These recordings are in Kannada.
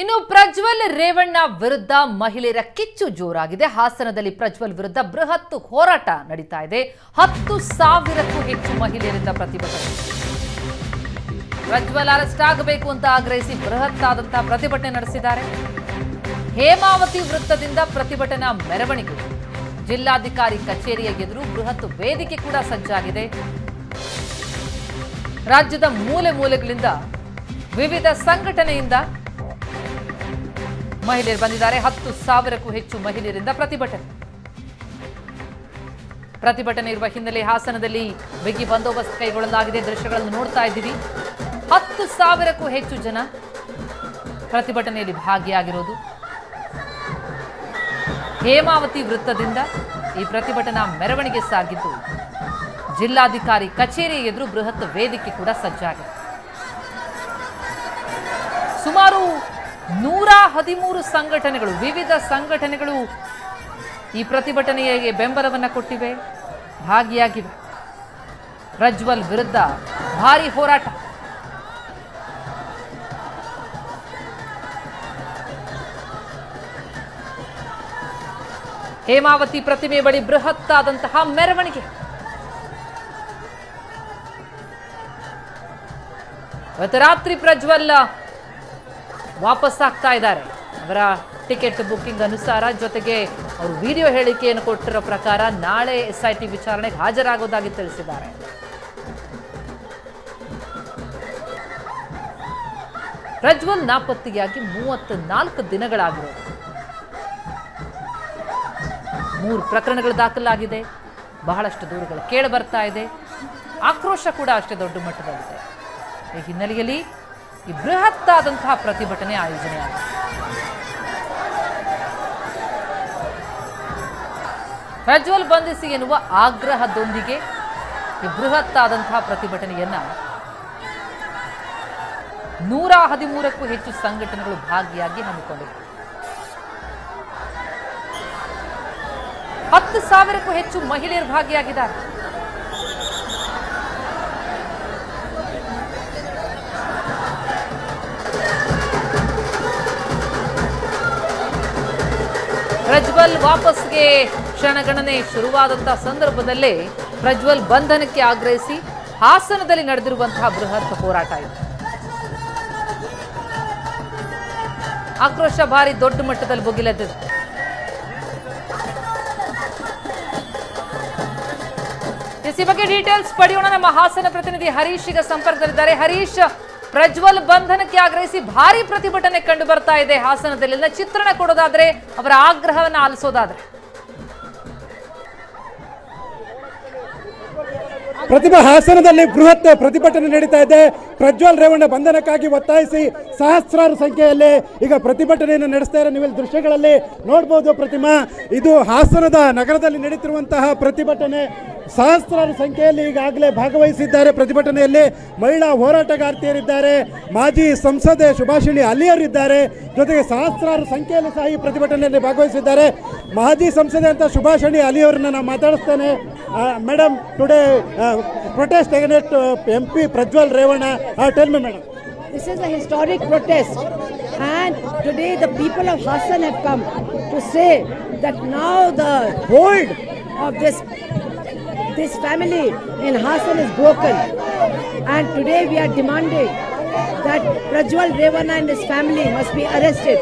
ಇನ್ನು ಪ್ರಜ್ವಲ್ ರೇವಣ್ಣ ವಿರುದ್ಧ ಮಹಿಳೆಯರ ಕಿಚ್ಚು ಜೋರಾಗಿದೆ. ಹಾಸನದಲ್ಲಿ ಪ್ರಜ್ವಲ್ ವಿರುದ್ಧ ಬೃಹತ್ ಹೋರಾಟ ನಡೀತಾ ಇದೆ. ಹತ್ತು ಸಾವಿರಕ್ಕೂ ಹೆಚ್ಚು ಮಹಿಳೆಯರಿಂದ ಪ್ರತಿಭಟನೆ. ಪ್ರಜ್ವಲ್ ಅರೆಸ್ಟ್ ಆಗಬೇಕು ಅಂತ ಆಗ್ರಹಿಸಿ ಬೃಹತ್ ಆದಂತಹ ಪ್ರತಿಭಟನೆ ನಡೆಸಿದ್ದಾರೆ. ಹೇಮಾವತಿ ವೃತ್ತದಿಂದ ಪ್ರತಿಭಟನಾ ಮೆರವಣಿಗೆ. ಜಿಲ್ಲಾಧಿಕಾರಿ ಕಚೇರಿಯ ಎದುರು ಬೃಹತ್ ವೇದಿಕೆ ಕೂಡ ಸಜ್ಜಾಗಿದೆ. ರಾಜ್ಯದ ಮೂಲೆ ಮೂಲೆಗಳಿಂದ ವಿವಿಧ ಸಂಘಟನೆಯಿಂದ ಮಹಿಳೆಯರು ಬಂದಿದ್ದಾರೆ. ಹತ್ತು ಸಾವಿರಕ್ಕೂ ಹೆಚ್ಚು ಮಹಿಳೆಯರಿಂದ ಪ್ರತಿಭಟನೆ. ಪ್ರತಿಭಟನೆ ಇರುವ ಹಿನ್ನೆಲೆ ಹಾಸನದಲ್ಲಿ ಬಿಗಿ ಬಂದೋಬಸ್ತ್ ಕೈಗೊಳ್ಳಲಾಗಿದೆ. ದೃಶ್ಯಗಳನ್ನು ನೋಡ್ತಾ ಇದ್ದೀವಿ. ಹತ್ತು ಸಾವಿರಕ್ಕೂ ಹೆಚ್ಚು ಜನ ಪ್ರತಿಭಟನೆಯಲ್ಲಿ ಭಾಗಿಯಾಗಿರೋದು. ಹೇಮಾವತಿ ವೃತ್ತದಿಂದ ಈ ಪ್ರತಿಭಟನಾ ಮೆರವಣಿಗೆ ಸಾಗಿದ್ದು, ಜಿಲ್ಲಾಧಿಕಾರಿ ಕಚೇರಿ ಎದುರು ಬೃಹತ್ ವೇದಿಕೆ ಕೂಡ ಸಜ್ಜಾಗಿದೆ. ಸುಮಾರು ನೂರ ಹದಿಮೂರು ಸಂಘಟನೆಗಳು, ವಿವಿಧ ಸಂಘಟನೆಗಳು ಈ ಪ್ರತಿಭಟನೆಗೆ ಬೆಂಬಲವನ್ನು ಕೊಟ್ಟಿವೆ, ಭಾಗಿಯಾಗಿವೆ. ಪ್ರಜ್ವಲ್ ವಿರುದ್ಧ ಭಾರಿ ಹೋರಾಟ. ಹೇಮಾವತಿ ಪ್ರತಿಮೆ ಬಳಿ ಬೃಹತ್ತಾದಂತಹ ಮೆರವಣಿಗೆ. ಇವತ್ತು ರಾತ್ರಿ ಪ್ರಜ್ವಲ್ ವಾಪಸ್ ಆಗ್ತಾ ಇದ್ದಾರೆ. ಅವರ ಟಿಕೆಟ್ ಬುಕ್ಕಿಂಗ್ ಅನುಸಾರ ಜೊತೆಗೆ ಅವರು ವಿಡಿಯೋ ಹೇಳಿಕೆಯನ್ನು ಕೊಟ್ಟಿರೋ ಪ್ರಕಾರ ನಾಳೆ ಎಸ್ ಐ ಟಿ ವಿಚಾರಣೆಗೆ ಹಾಜರಾಗೋದಾಗಿ ತಿಳಿಸಿದ್ದಾರೆ. ಪ್ರಜ್ವಲ್ ನಾಪತ್ತೆಯಾಗಿ ಮೂವತ್ತ್ ನಾಲ್ಕು ದಿನಗಳಾಗಿರೋದು ಮೂರು ಪ್ರಕರಣಗಳು ದಾಖಲಾಗಿದೆ. ಬಹಳಷ್ಟು ದೂರುಗಳು ಕೇಳಿ ಬರ್ತಾ ಇದೆ. ಆಕ್ರೋಶ ಕೂಡ ಅಷ್ಟೇ ದೊಡ್ಡ ಮಟ್ಟದಲ್ಲಿದೆ. ಈ ಹಿನ್ನೆಲೆಯಲ್ಲಿ ಈ ಬೃಹತ್ತಾದಂತಹ ಪ್ರತಿಭಟನೆ ಆಯೋಜನೆಯಾಗಿದೆ. ಪ್ರಜ್ವಲ್ ಬಂಧಿಸಿ ಎನ್ನುವ ಆಗ್ರಹದೊಂದಿಗೆ ಈ ಬೃಹತ್ತಾದಂತಹ ಪ್ರತಿಭಟನೆಯನ್ನ ನೂರ ಹದಿಮೂರಕ್ಕೂ ಹೆಚ್ಚು ಸಂಘಟನೆಗಳು ಭಾಗಿಯಾಗಿ ಹಮ್ಮಿಕೊಂಡಿವೆ. ಹತ್ತು ಸಾವಿರಕ್ಕೂ ಹೆಚ್ಚು ಮಹಿಳೆಯರು ಭಾಗಿಯಾಗಿದ್ದಾರೆ. ಪ್ರಜ್ವಲ್ ವಾಪಸ್ಗೆ ಕ್ಷಣಗಣನೆ ಶುರುವಾದಂತಹ ಸಂದರ್ಭದಲ್ಲೇ ಪ್ರಜ್ವಲ್ ಬಂಧನಕ್ಕೆ ಆಗ್ರಹಿಸಿ ಹಾಸನದಲ್ಲಿ ನಡೆದಿರುವಂತಹ ಬೃಹತ್ ಹೋರಾಟ ಇದೆ. ಆಕ್ರೋಶ ಭಾರಿ ದೊಡ್ಡ ಮಟ್ಟದಲ್ಲಿ ಬುಗಿಲದ್ದು ಈ ಬಗ್ಗೆ ಡೀಟೇಲ್ಸ್ ಪಡೆಯೋಣ. ನಮ್ಮ ಹಾಸನ ಪ್ರತಿನಿಧಿ ಹರೀಶ್ ಈಗ ಸಂಪರ್ಕದಲ್ಲಿದ್ದಾರೆ. ಹರೀಶ್ ಪ್ರಜ್ವಲ್ ಬಂಧನಕ್ಕೆ ಆಗ್ರಹಿಸಿ ಭಾರಿ ಪ್ರತಿಭಟನೆ ಕಂಡು ಬರ್ತಾ ಇದೆ ಹಾಸನದಲ್ಲಿ ಚಿತ್ರಣ ಕೊಡೋದಾದ್ರೆ ಅವರ ಆಗ್ರಹವನ್ನ ಆಲಿಸೋದಾದ್ರೆ. ಪ್ರತಿಭಾ ಹಾಸನದಲ್ಲಿ ಬೃಹತ್ ಪ್ರತಿಭಟನೆ ನಡೀತಾ ಇದೆ. ಪ್ರಜ್ವಲ್ ರೇವಣ್ಣ ಬಂಧನಕ್ಕಾಗಿ ಒತ್ತಾಯಿಸಿ ಸಹಸ್ರಾರು ಸಂಖ್ಯೆಯಲ್ಲಿ ಈಗ ಪ್ರತಿಭಟನೆಯನ್ನು ನಡೆಸ್ತಾ ಇರೋ ನೀವು ಇಲ್ಲಿ ದೃಶ್ಯಗಳಲ್ಲಿ ನೋಡ್ಬೋದು ಪ್ರತಿಮಾ. ಇದು ಹಾಸನದ ನಗರದಲ್ಲಿ ನಡೀತಿರುವಂತಹ ಪ್ರತಿಭಟನೆ. ಸಹಸ್ರಾರು ಸಂಖ್ಯೆಯಲ್ಲಿ ಈಗಾಗಲೇ ಭಾಗವಹಿಸಿದ್ದಾರೆ ಪ್ರತಿಭಟನೆಯಲ್ಲಿ ಮಹಿಳಾ ಹೋರಾಟಗಾರ್ತಿಯರಿದ್ದಾರೆ. ಮಾಜಿ ಸಂಸದೆ ಸುಭಾಷಿಣಿ ಅಲಿಯರಿದ್ದಾರೆ ಜೊತೆಗೆ ಸಹಸ್ರಾರು ಸಂಖ್ಯೆಯಲ್ಲಿ ಸಹ ಈ ಪ್ರತಿಭಟನೆಯಲ್ಲಿ ಭಾಗವಹಿಸಿದ್ದಾರೆ. ಮಾಜಿ ಸಂಸದೆ ಅಂತ ಸುಭಾಷಿಣಿ ಅಲಿಯವರನ್ನ ನಾನು ಮಾತಾಡಿಸ್ತೇನೆ. Madam today protest against M P Prajwal Revanna. Tell me madam This is a historic protest, and today the people of Hassan have come to say that now the hold of this this family in Hassan is broken, and today we are demanding that Prajwal Revana and his family must be arrested.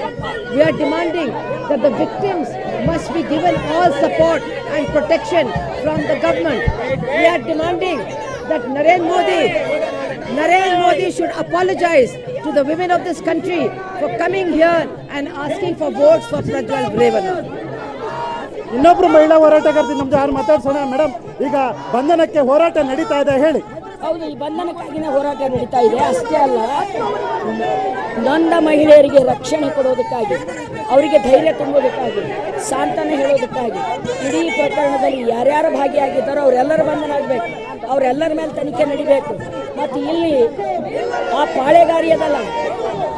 We are demanding that the victims must be given all support and protection from the government. We are demanding that Narendra Modi Narendra Modi should apologize to the women of this country for coming here and asking for votes for Prajwal Revana. ಇನ್ನೊಬ್ರು ಮಹಿಳಾ ಹೋರಾಟಗಾರ್ತಿ ನಮ್ದು ಯಾರು ಮಾತಾಡ್ಸೋಣ? ಮೇಡಮ್, ಈಗ ಬಂಧನಕ್ಕೆ ಹೋರಾಟ ನಡೀತಾ ಇದೆ, ಹೇಳಿ. ಹೌದು, ಈ ಬಂಧನಕ್ಕಾಗಿನೇ ಹೋರಾಟ ನಡೀತಾ ಇದೆ. ಅಷ್ಟೇ ಅಲ್ಲ ನೊಂದ ಮಹಿಳೆಯರಿಗೆ ರಕ್ಷಣೆ ಕೊಡೋದಕ್ಕಾಗಿ, ಅವರಿಗೆ ಧೈರ್ಯ ತುಂಬೋದಕ್ಕಾಗಿ, ಸಾಂತ್ವನ ಹೇಳೋದಕ್ಕಾಗಿ, ಇಡೀ ಪ್ರಕರಣದಲ್ಲಿ ಯಾರ್ಯಾರು ಭಾಗಿಯಾಗಿದ್ದಾರೋ ಅವರೆಲ್ಲರ ಬಂಧನ ಆಗಬೇಕು. ಅವರೆಲ್ಲರ ಮೇಲೆ ತನಿಖೆ ನಡಿಬೇಕು. ಮತ್ತು ಇಲ್ಲಿ ಆ ಪಾಳೆಗಾರಿ ಅದಲ್ಲ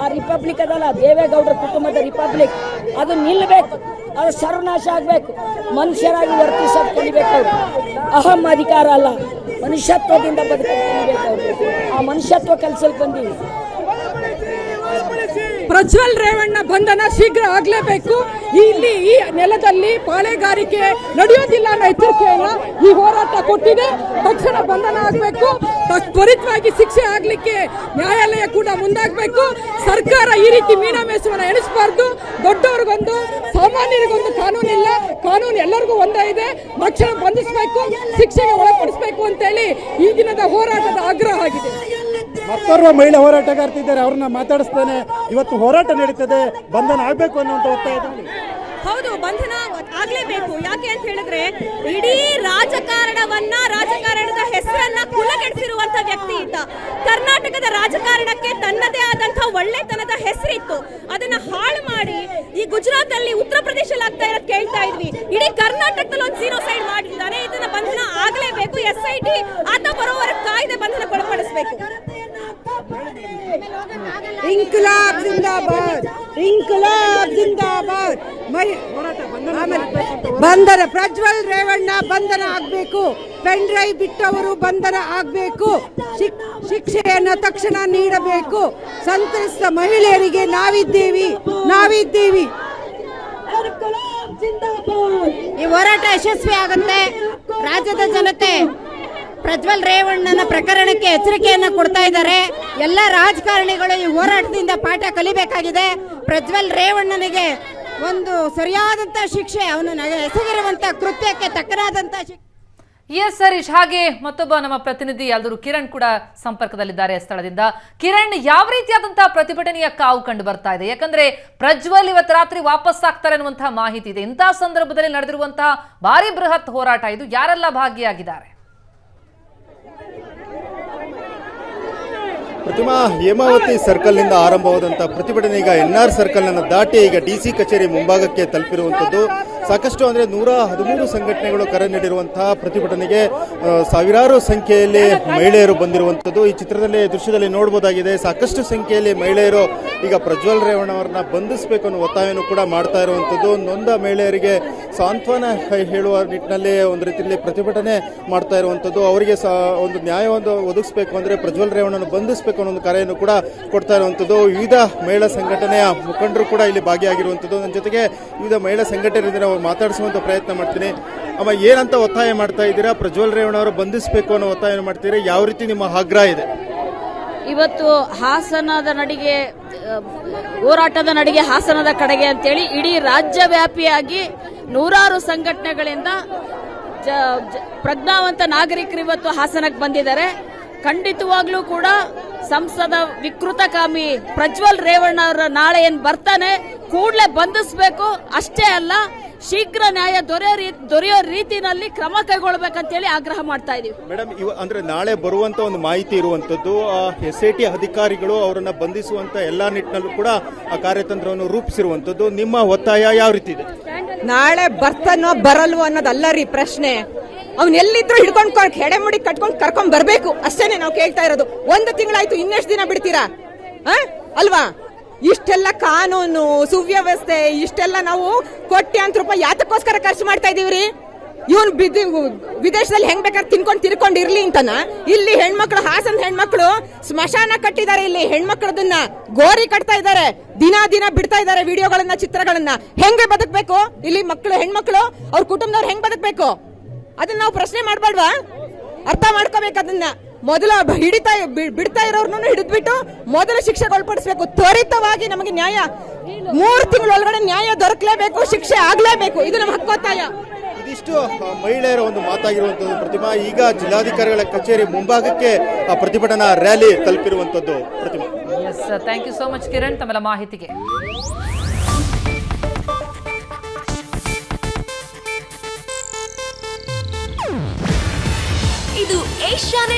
ಆ ರಿಪಬ್ಲಿಕ್ ಅದಲ್ಲ ದೇವೇಗೌಡರ ಕುಟುಂಬದ ರಿಪಬ್ಲಿಕ್, ಅದು ನಿಲ್ಲಬೇಕು ಅದು ಸರ್ವನಾಶ ಆಗಬೇಕು. ಮನುಷ್ಯರಾಗಿ ವರ್ತಿಸೋದು ಕಲಿಬೇಕು ಅಹಂ ಅಧಿಕಾರ ಅಲ್ಲ. ಮನುಷ್ಯತ್ವದಿಂದ ಬದುಕಬೇಕು ಆ ಮನುಷ್ಯತ್ವ ಕಲಿಸಲು ಬಂದೀವಿ ಪ್ರಜ್ವಲ್ ರೇವಣ್ಣ ಬಂಧನ ಶೀಘ್ರ ಆಗಲೇಬೇಕು. ಇಲ್ಲಿ ಈ ನೆಲದಲ್ಲಿ ಪಾಳೆಗಾರಿಕೆ ನಡೆಯೋದಿಲ್ಲ ಅನ್ನೋ ಎಚ್ಚರಿಕೆಯನ್ನ ಈ ಹೋರಾಟ ಕೊಟ್ಟಿದೆ. ತಕ್ಷಣ ಬಂಧನ ಆಗಬೇಕು. ತ್ವರಿತವಾಗಿ ಶಿಕ್ಷೆ ಆಗಲಿಕ್ಕೆ ನ್ಯಾಯಾಲಯ ಕೂಡ ಮುಂದಾಗಬೇಕು. ಸರ್ಕಾರ ಈ ರೀತಿ ಮೀನಾಮೇಷವನ್ನ ಎಣಿಸಬಾರ್ದು. ದೊಡ್ಡವ್ರಿಗೊಂದು, ಸಾಮಾನ್ಯರಿಗೊಂದು ಕಾನೂನಿಲ್ಲ ಕಾನೂನು ಎಲ್ಲರಿಗೂ ಒಂದೇ ಇದೆ. ತಕ್ಷಣ ಬಂಧಿಸಬೇಕು, ಶಿಕ್ಷೆಗೆ ಒಳಪಡಿಸಬೇಕು ಅಂತೇಳಿ ಈ ದಿನದ ಹೋರಾಟದ ಆಗ್ರಹ ಆಗಿದೆ. ಮತ್ತೋರ್ವ ಮಹಿಳಾ ಹೋರಾಟಗಾರ್ತಿದ್ದಾರೆ, ಅವ್ರನ್ನ ಮಾತಾಡಿಸ್ತೇನೆ. ಇವತ್ತು ಹೋರಾಟ ನಡೀತದೆ, ಬಂಧನ ಆಗಬೇಕು ಅನ್ನುವಂಥ ಒತ್ತಾಯ. ಹೌದು, ಬಂಧನ ಆಗ್ಲೇಬೇಕು. ಯಾಕೆ ಅಂತ ಹೇಳಿದ್ರೆ, ಇಡೀ ರಾಜಕಾರಣವನ್ನ ರಾಜಕಾರಣದ ಹೆಸರನ್ನ ಕುಲಗೆಡಿಸಿರುವಂತ ವ್ಯಕ್ತಿ ಇದ್ದ. ಕರ್ನಾಟಕದ ರಾಜಕಾರಣಕ್ಕೆ ತನ್ನದೇ ಆದಂತಹ ಒಳ್ಳೆತನದ ಹೆಸರಿತ್ತು. ಅದನ್ನ ಹಾಳು ಮಾಡಿ ಈ ಗುಜರಾತ್ ಅಲ್ಲಿ ಉತ್ತರ ಪ್ರದೇಶದಲ್ಲಿ ಆಗ್ತಾ ಇರೋದು ಕೇಳ್ತಾ ಇದ್ವಿ. ಇಡೀ ಕರ್ನಾಟಕದಲ್ಲಿ ಒಂದು ಜೀರೋ ಸೈಡ್ ಮಾಡಿದ್ದಾರೆ. ಇದನ್ನ ಬಂಧನ ಆಗ್ಲೇಬೇಕು. ಎಸ್ ಐ ಟಿ ಆತ ಬರೋವರ ಕಾಯ್ದೆ ಬಂಧನಕ್ಕೊಳಪಡಿಸಬೇಕು ಇಂಕ್ಲಾಬ್ ಜಿಂದಾಬಾದ್ ಇಂಕ್ಲಾಬ್ ಜಿಂದಾಬಾದ್. ಬಂಧನ ಪ್ರಜ್ವಲ್ ರೇವಣ್ಣ ಬಂಧನ ಆಗಬೇಕು. ಪೆಂಡ್ರೈ ಬಿಟ್ಟವರು ಬಂಧನ ಆಗಬೇಕು. ಶಿಕ್ಷೆಯನ್ನು ತಕ್ಷಣ ನೀಡಬೇಕು. ಸಂತ್ರಸ್ತ ಮಹಿಳೆಯರಿಗೆ ನಾವಿದ್ದೀವಿ. ನಾವಿದ್ದೀವಿ. ಈ ಹೋರಾಟ ಯಶಸ್ವಿ ಆಗುತ್ತೆ. ರಾಜ್ಯದ ಜನತೆ ಪ್ರಜ್ವಲ್ ರೇವಣ್ಣನ ಪ್ರಕರಣಕ್ಕೆ ಎಚ್ಚರಿಕೆಯನ್ನು ಕೊಡ್ತಾ ಇದ್ದಾರೆ. ಎಲ್ಲ ರಾಜಕಾರಣಿಗಳು ಈ ಹೋರಾಟದಿಂದ ಪಾಠ ಕಲಿಬೇಕಾಗಿದೆ. ಪ್ರಜ್ವಲ್ ರೇವಣ್ಣನಿಗೆ ಒಂದು ಸರಿಯಾದಂತ ಶಿಕ್ಷೆ, ಅವನು ಎಸಗಿರುವಂತ ಕೃತ್ಯಕ್ಕೆ ತಕ್ಕನಾದಂತ ಶಿಕ್ಷೆ. ಎಸ್ ಹರೀಶ್, ಹಾಗೆ ಮತ್ತೊಬ್ಬ ನಮ್ಮ ಪ್ರತಿನಿಧಿ ಎಲ್ಲರೂ ಕಿರಣ್ ಕೂಡ ಸಂಪರ್ಕದಲ್ಲಿದ್ದಾರೆ ಸ್ಥಳದಿಂದ. ಕಿರಣ್, ಯಾವ ರೀತಿಯಾದಂತಹ ಪ್ರತಿಭಟನೆಯ ಕಾವು ಕಂಡು ಬರ್ತಾ ಇದೆ? ಯಾಕಂದ್ರೆ ಪ್ರಜ್ವಲ್ ಇವತ್ತು ರಾತ್ರಿ ವಾಪಸ್ ಆಗ್ತಾರೆ ಅನ್ನುವಂತಹ ಮಾಹಿತಿ ಇದೆ. ಇಂತಹ ಸಂದರ್ಭದಲ್ಲಿ ನಡೆದಿರುವಂತಹ ಭಾರಿ ಬೃಹತ್ ಹೋರಾಟ ಇದು. ಯಾರೆಲ್ಲ ಭಾಗಿಯಾಗಿದ್ದಾರೆ? ಪ್ರತಿಮಾ ಹೇಮಾವತಿ ಸರ್ಕಲ್ನಿಂದ ಆರಂಭವಾದಂತಹ ಪ್ರತಿಭಟನೆ ಈಗ ಎನ್ ಆರ್ ಅನ್ನು ದಾಟಿ ಈಗ ಡಿ ಸಿ ಕಚೇರಿ ಮುಂಭಾಗಕ್ಕೆ ತಲುಪಿರುವಂಥದ್ದು ಸಾಕಷ್ಟು ಅಂದರೆ ನೂರ ಹದಿಮೂರು ಸಂಘಟನೆಗಳು ಕರೆ ನೀಡಿರುವಂತಹ ಪ್ರತಿಭಟನೆಗೆ ಸಾವಿರಾರು ಸಂಖ್ಯೆಯಲ್ಲಿ ಮಹಿಳೆಯರು ಬಂದಿರುವಂಥದ್ದು. ಈ ಚಿತ್ರದಲ್ಲಿ, ದೃಶ್ಯದಲ್ಲಿ ನೋಡಬಹುದಾಗಿದೆ ಸಾಕಷ್ಟು ಸಂಖ್ಯೆಯಲ್ಲಿ ಮಹಿಳೆಯರು ಈಗ ಪ್ರಜ್ವಲ್ ರೇವಣ್ಣ ಅವರನ್ನ ಬಂಧಿಸಬೇಕು ಅನ್ನೋ ಒತ್ತಾಯವನ್ನು ಕೂಡ ಮಾಡ್ತಾ ಇರುವಂಥದ್ದು. ನೊಂದ ಮಹಿಳೆಯರಿಗೆ ಸಾಂತ್ವನ ಹೇಳುವ ನಿಟ್ಟಿನಲ್ಲಿ ಒಂದು ರೀತಿಯಲ್ಲಿ ಪ್ರತಿಭಟನೆ ಮಾಡ್ತಾ ಇರುವಂಥದ್ದು. ಅವರಿಗೆ ಒಂದು ನ್ಯಾಯವನ್ನು ಒದಗಿಸಬೇಕು ಅಂದರೆ ಪ್ರಜ್ವಲ್ ರೇವಣ್ಣನ ಬಂಧಿಸಬೇಕು ಅನ್ನೋ ಒಂದು ಕರೆಯನ್ನು ಕೂಡ ಕೊಡ್ತಾ ಇರುವಂಥದ್ದು. ವಿವಿಧ ಮಹಿಳಾ ಸಂಘಟನೆಯ ಮುಖಂಡರು ಕೂಡ ಇಲ್ಲಿ ಭಾಗಿಯಾಗಿರುವಂಥದ್ದು. ನನ್ನ ಜೊತೆಗೆ ವಿವಿಧ ಮಹಿಳಾ ಸಂಘಟನೆಯಿಂದ ಮಾತಾಡಿಸುವಂಥ ಪ್ರಯತ್ನ ಮಾಡ್ತೀನಿ. ಅಮ್ಮ ಏನಂತ ಒತ್ತಾಯ ಮಾಡ್ತಾ ಇದ್ದೀರಾ? ಪ್ರಜ್ವಲ್ ರೇವಣ್ಣ ಅವರು ಬಂಧಿಸಬೇಕು ಅನ್ನೋ ಒತ್ತಾಯ ಮಾಡ್ತೀರಾ? ಯಾವ ರೀತಿ ನಿಮ್ಮ ಆಗ್ರಹ ಇದೆ? ಇವತ್ತು ಹಾಸನದ ನಡಿಗೆ ಹೋರಾಟದ ನಡಿಗೆ ಹಾಸನದ ಕಡೆಗೆ ಅಂತೇಳಿ ಇಡೀ ರಾಜ್ಯವ್ಯಾಪಿಯಾಗಿ ನೂರಾರು ಸಂಘಟನೆಗಳಿಂದ ಪ್ರಜ್ಞಾವಂತ ನಾಗರಿಕರು ಇವತ್ತು ಹಾಸನಕ್ಕೆ ಬಂದಿದ್ದಾರೆ. ಖಂಡಿತವಾಗ್ಲೂ ಕೂಡ ಸಂಸದ ವಿಕೃತಕಾಮಿ ಪ್ರಜ್ವಲ್ ರೇವಣ್ಣ ಅವರ ನಾಳೆ ಏನ್ ಬರ್ತಾನೆ, ಕೂಡಲೇ ಬಂಧಿಸಬೇಕು, ಅಷ್ಟೇ ಅಲ್ಲ ಶೀಘ್ರ ನ್ಯಾಯ ದೊರೆಯೋ ದೊರೆಯೋ ರೀತಿಯಲ್ಲಿ ಕ್ರಮ ಕೈಗೊಳ್ಬೇಕಂತೇಳಿ ಆಗ್ರಹ ಮಾಡ್ತಾ ಇದೀವಿ. ಮೇಡಮ್ ಇವ ಅಂದ್ರೆ ನಾಳೆ ಬರುವಂತ ಒಂದು ಮಾಹಿತಿ ಇರುವಂತದ್ದು ಎಸ್ ಐ ಟಿ ಅಧಿಕಾರಿಗಳು ಅವರನ್ನ ಬಂಧಿಸುವಂತ ಎಲ್ಲಾ ನಿಟ್ಟಿನಲ್ಲೂ ಕೂಡ ಆ ಕಾರ್ಯತಂತ್ರವನ್ನು ರೂಪಿಸಿರುವಂತದ್ದು ನಿಮ್ಮ ಒತ್ತಾಯ ಯಾವ ರೀತಿ ಇದೆ? ನಾಳೆ ಬರ್ತಾನೋ ಬರಲ್ವೋ ಅನ್ನೋದಲ್ಲ ರೀ ಪ್ರಶ್ನೆ. ಅವ್ನ ಎಲ್ಲಿದ್ರು ಹಿಡ್ಕೊಂಡ್ ಹೆಡೆ ಮುಡಿ ಕಟ್ಕೊಂಡು ಕರ್ಕೊಂಡ್ ಬರ್ಬೇಕು. ಅಷ್ಟೇನೆ ನಾವು ಕೇಳ್ತಾ ಇರೋದು. ಒಂದು ತಿಂಗಳಾಯ್ತು ಇನ್ನೆಷ್ಟು ದಿನ ಬಿಡ್ತೀರಾ? ಆ? ಅಲ್ವಾ? ಇಷ್ಟೆಲ್ಲ ಕಾನೂನು, ಸುವ್ಯವಸ್ಥೆ, ಇಷ್ಟೆಲ್ಲ ನಾವು ಕೋಟ್ಯಾಂತರ ರೂಪಾಯಿ ಯಾತಕ್ಕೋಸ್ಕರ ಖರ್ಚು ಮಾಡ್ತಾ ಇದೀವ್ರಿ? ಇವನ್ ವಿದೇಶದಲ್ಲಿ ಹೆಂಗ್ ಬೇಕಾದ್ರೆ ತಿನ್ಕೊಂಡ್ ತಿರ್ಕೊಂಡ್ ಇರ್ಲಿ ಅಂತನ? ಇಲ್ಲಿ ಹೆಣ್ಮಕ್ಳು, ಹಾಸನ್ ಹೆಣ್ಮಕ್ಳು ಸ್ಮಶಾನ ಕಟ್ಟಿದ್ದಾರೆ ಇಲ್ಲಿ. ಹೆಣ್ಮಕ್ಳದನ್ನ ಗೋರಿ ಕಟ್ತಾ ಇದ್ದಾರೆ. ದಿನ ದಿನ ಬಿಡ್ತಾ ಇದ್ದಾರೆ ವಿಡಿಯೋಗಳನ್ನ, ಚಿತ್ರಗಳನ್ನ. ಹೆಂಗೆ ಬದುಕಬೇಕು? ಇಲ್ಲಿ ಮಕ್ಕಳು ಹೆಣ್ಮಕ್ಳು, ಅವ್ರ ಕುಟುಂಬದವ್ರು ಹೆಂಗ್ ಬದುಕಬೇಕು? ಅದನ್ನ ನಾವು ಪ್ರಶ್ನೆ ಮಾಡ್ಬಾರ್ವಾ? ಅರ್ಥ ಮಾಡ್ಕೋಬೇಕು ಅದನ್ನ. ಮೊದಲ ಹಿಡಿತಾ ಬಿ- ಬಿಡ್ತಾ ಇರೋರ್ನು ಹಿಡಿದ್ಬಿಟ್ಟು ಮೊದಲು ಶಿಕ್ಷೆಗೆ ಒಳಪಡಿಸಬೇಕು. ತ್ವರಿತವಾಗಿ ನಮಗೆ ನ್ಯಾಯ ಮೂರು ತಿಂಗಳ ಒಳಗಡೆ ನ್ಯಾಯ ದೊರಕಲೇಬೇಕು ಶಿಕ್ಷೆ ಆಗ್ಲೇಬೇಕು. ಇದು ನಮ್ಮ ಹಕ್ಕೊತ್ತಾಯ. ಇದಿಷ್ಟು ಮಹಿಳೆಯರ ಒಂದು ಮಾತಾಗಿರುವಂತದ್ದು ಪ್ರತಿಮಾ. ಈಗ ಜಿಲ್ಲಾಧಿಕಾರಿಗಳ ಕಚೇರಿ ಮುಂಭಾಗಕ್ಕೆ ಆ ಪ್ರತಿಭಟನಾ rally ತಲುಪಿರುವಂತದ್ದು Pratima. Yes thank you so much Kiran ತಮ್ಮ ಮಾಹಿತಿಗೆ. ಇದು ಏಷ್ಯಾನೆಟ್